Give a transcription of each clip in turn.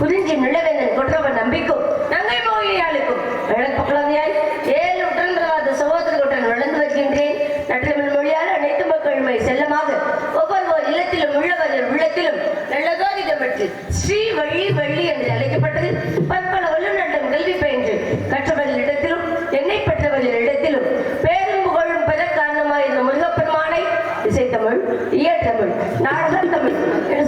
കുതിഞ്ചി നിളവെന്നൻ കൊട്ടവൻ നമ്പിക്കും நங்கை മോഹിയാളിക്കും விளக்குழந்தையாய் ஏழு உடன்பிறவாத சகோதரர்களுடன் வளர்ந்து வருகின்றேன். நற்றமிழ் மொழியால் அனைத்து மக்களுமை செல்லமாக ஒவ்வொருவர் இல்லத்திலும் உள்ளவர்கள் உள்ளத்திலும் நல்லதோ இதமற்று ஸ்ரீ வழி வள்ளி என்று அழைக்கப்பட்டது. பற்பல வல்லுநரிடம் கல்வி பயின்று கற்றவர்களிடத்திலும் என்னை பெற்றவர்களிடத்திலும் பேரும் புகழும் பெற காரணமாக இருந்த முருகப்பெருமானை இசைத்தமிழ் இயற்றமிழ் நாடகத்தமிழ் என்று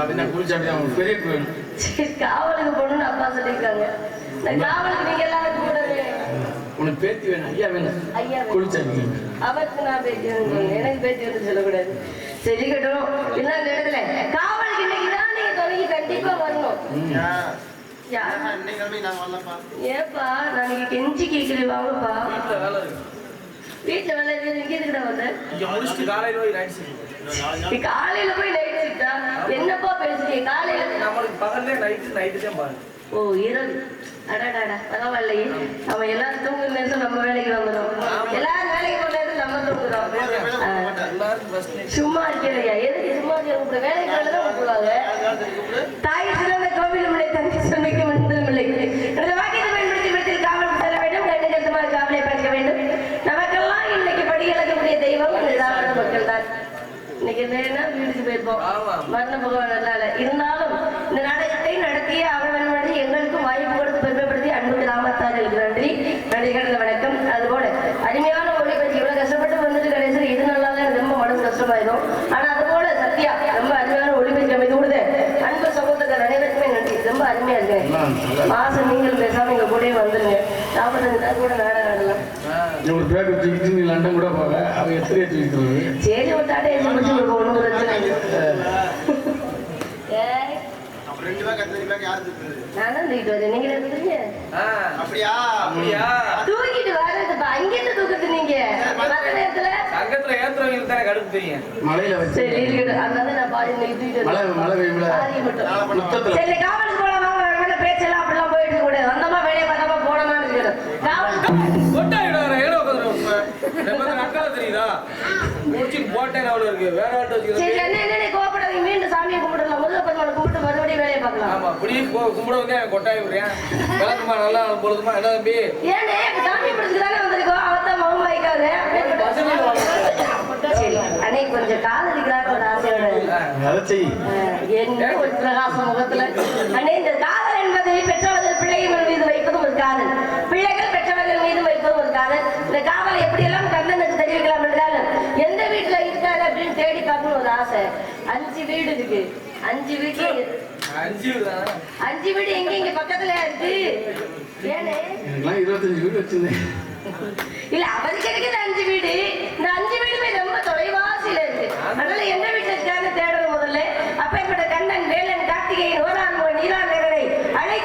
அப்படின்னா குளிச்சு அப்படியே அவங்க பெரிய கோயில். சரி, காவலுக்கு போகணும்னு அப்பா சொல்லியிருக்காங்க. காவலுக்கு நீங்க எல்லாரும் கூட உனக்கு பேத்தி வேணும் ஐயா வேணும். ஐயா. குளிச்சாங்க அவருக்கு நான் வந்து எனக்கு பேட்டி வந்து சொல்லக்கூடாது. அந்த இடத்துல காவலுக்கு இன்னைக்கு தான் நீங்க தொடங்கி கண்டிப்பா வரணும். ஏப்பா நீங்க கெஞ்சி கேட்கல வாங்கப்பா. வீட்டுல வேலை இங்க வந்த காலையில போய் ஷிஃப்டா என்னப்பா பேசுறீங்க? காலையில நம்மளுக்கு பகல்ல நைட்டு நைட்டு தான் பாருங்க ஓ இரவு. அடடாடா பரவாயில்லையே. அவன் எல்லாரும் தூங்குற நேரத்துல நம்ம வேலைக்கு வந்துடும் எல்லாரும் வேலைக்கு போன நேரத்துல நம்ம தூங்குறோம். சும்மா இருக்கிறையா எதுக்கு சும்மா இருக்கிற வேலைக்கு வரதான் கூப்பிடுவாங்க. தாய் சிறந்த கோவில் முறை தந்தை சொன்னைக்கு மண்டலமில்லை எனது வாக்கியத்தை பயன்படுத்தி விடத்தில் காவல் செல்ல வேண்டும். கண்டு கருத்துமாக காவலை பார்க்க வேண்டும். இன்னைக்கு போயிருப்போம். மரண பகவான் இருந்தாலும் இந்த நாடகத்தை நடத்திய அவன் எங்களுக்கும் வாய்ப்பு கொடுத்து பெருமைப்படுத்தி அன்பு ராமத்தார்களுக்கு நன்றி. நடிகர்கள் வணக்கம். அதுபோல அருமையான மொழி பற்றி கஷ்டப்பட்டு வந்துட்டு கடைசி இது நல்லால ரொம்ப மனசு கஷ்டமாயிடும் ஆனா அதுபோல சத்யா ரொம்ப அருமையான ஒளி பற்றி அன்பு சகோதரர்கள் அனைவருக்குமே நன்றி. ரொம்ப அருமையா இருக்கு. மாசம் நீங்கள் பேசாம எங்க கூட வந்துருங்க. முடிச்சு கொடுக்க ஒண்ணும் பிரச்சனை இல்லை. ஏய், ரெண்டு பேக் அத்தனை பேக் யார் தூக்குறது நான் தான் தூக்கிட்டு வரேன். நீங்க எடுத்துறீங்க ஆ, அப்படியா? அப்படியா? தூக்கிட்டு வர்றதுப்பா. அங்கிருந்து தூக்குறது நீங்க? வர நேரத்துல? சங்கத்துல ஏத்துறவங்களுக்கு தானே கடுப்பு தெரியும். மலையில வச்சு சரி அதனால நான் பாதி மழை. மழை காவலுக்கு போலாம். பேச்செல்லாம் அப்படிலாம் போயிட்டு கூடாது வந்தோமா வேலையை பார்த்தாம போனோமான்னு அக்கறை தெரியுதா முடிச்சுட்டு போட்டேன் அவ்வளோ இருக்கு வேற சரி வச்சுக்கிறேன் என்ன என்ன கோபப்படாதீங்க மீண்டும் சாமியை கும்பிடலாம் முதல்ல பெருமாளை கும்பிட்டு மறுபடியும் வேலையை பார்க்கலாம். ஆமா அப்படி போ கும்பிட வந்து கொட்டாய் விடுறேன். விளக்குமா நல்லா பொழுதுமா? என்ன தம்பி? ஏனே சாமி வந்திருக்கோம் அன்னை கொஞ்சம் காதலிக்கிறாங்க ஒரு ஆசையோட. என்ன ஒரு பிரகாசம் முகத்துல. அண்ணே இந்த காதல் என்பது பெற்றவர்கள் பிள்ளைகள் மீது வைப்பதும் காதல் பிள்ளைகள் பெற்றவர்கள் மீது வைப்பதும் ஒரு காதல் இந்த காதல் எப்படியெல்லாம் கண்ணனுக்கு தெரிவிக்கலாம் என்றாலும் எந்த வீட்டுல இருக்காது அப்படின்னு தேடி பார்க்கணும் ஒரு ஆசை. அஞ்சு வீடு இருக்கு. அஞ்சு வீட்டுல அஞ்சு வீடு? எங்க இங்க பக்கத்துல இருக்கு. ஏனே? எனக்குலாம் இருபத்தஞ்சு வீடு வச்சிருந்தேன். இல்ல அவருக்கு இருக்குது அஞ்சு வீடு? இந்த அஞ்சு வீடுமே ரொம்ப தொலைவாசியில இருக்கு. அதனால எந்த வீட்டுல இருக்கான்னு தேடணும் முதல்ல. அப்பேற்பட்ட கண்ணன் வேலன் கார்த்திகேயன்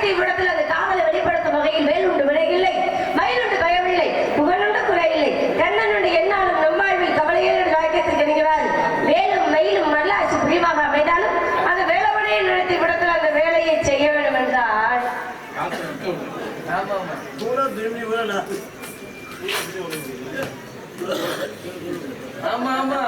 அழைத்து விடத்தில் அது காவலை வெளிப்படுத்தும் வகையில் வேலுண்டு வினையில்லை மயிலுண்டு பயமில்லை புகழுண்டு குறையில்லை. கண்ணனுண்டு என்னாலும் நம்மாழ்வில் கவலையில் வாக்கியத்திற்கு தெரிகிறார் வேலும் மயிலும் மல்லாசி புரிவாக அமைந்தாலும் அந்த வேலவனையை நடத்தி விடத்தில் அந்த வேலையை செய்ய வேண்டும் என்றால். ஆமா ஆமா.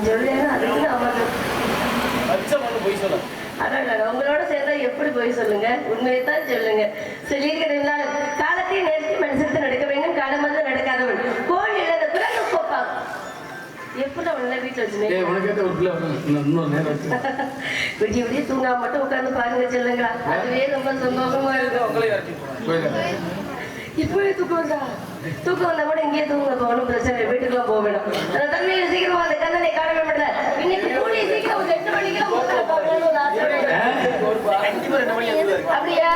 அவன் சொல்லேன்னா அதுக்கு சொல்ல அதான் உங்களோட சேர்ந்தா எப்படி போய் சொல்லுங்க? உண்மையை தான் சொல்லுங்க. சொல்லியிருக்கிறீங்களா காலத்தை நேர்த்தி மனுஷத்து நடக்க வேண்டும் காலம் வந்து நடக்காதவன். கோழி இழந்த குரங்கு கோப்பா எப்படி அவனை வீட்டுல வச்சுனேன் விடிய விடிய தூங்காம மட்டும் உட்கார்ந்து பாருங்க சொல்லுங்களா. அதுவே ரொம்ப சந்தோஷமா இருக்கும். இப்பவே தூக்கம் வந்தா தூக்கம் வந்தா கூட இங்கேயே தூங்க போகணும் பிரச்சனை இல்லை. வீட்டுக்குலாம் போக வேணும். அந்த தண்ணியை சீக்கிரமா அந்த கண்ணனை காணவே மாட்டல இன்னைக்கு கூலி சீக்கிரம் ஒரு எட்டு மணிக்கெல்லாம் அப்படியா?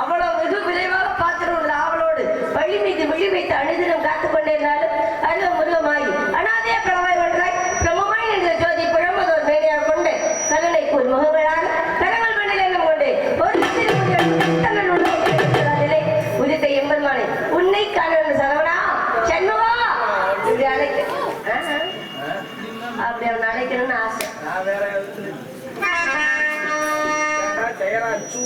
அவ்வளவு வெகு விரைவாக பார்க்கிறோம் ஒரு ஆவலோடு. வழி மீது விழி வைத்து அனுதினம் காத்துக் கொண்டிருந்தாலும் அருவ முருகமாயி அனாதே பிரவாய் ஒன்றாய் பிரமமாய் என்ற ஜோதி பிழம்பதோர் மேடையாக கொண்டு கருணை கூர் முகங்களாக நான் வேற ஏன்டா ஜெயராஜு.